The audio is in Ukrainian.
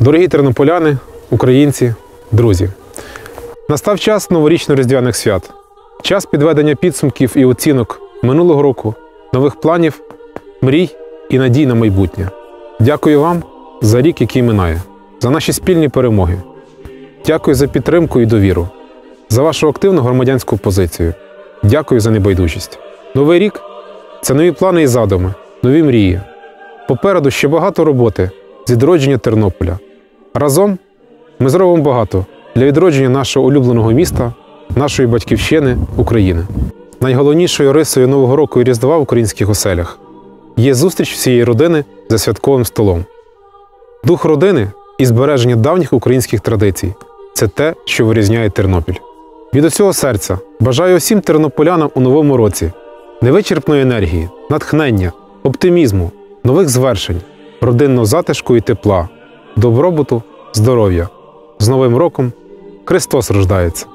Дорогі тернополяни, українці, друзі, настав час новорічно-різдвяних свят, час підведення підсумків і оцінок минулого року, нових планів, мрій і надій на майбутнє. Дякую вам за рік, який минає, за наші спільні перемоги. Дякую за підтримку і довіру, за вашу активну громадянську позицію. Дякую за небайдужість. Новий рік це нові плани і задуми, нові мрії. Попереду ще багато роботи з відродження Тернополя. Разом ми зробимо багато для відродження нашого улюбленого міста, нашої батьківщини, України. Найголовнішою рисою Нового року і Різдва в українських оселях є зустріч всієї родини за святковим столом. Дух родини і збереження давніх українських традицій це те, що вирізняє Тернопіль. Від усього серця бажаю усім тернополянам у новому році невичерпної енергії, натхнення, оптимізму, нових звершень, родинного затишку і тепла, добробуту, здоров'я. З Новим роком Христос рождається!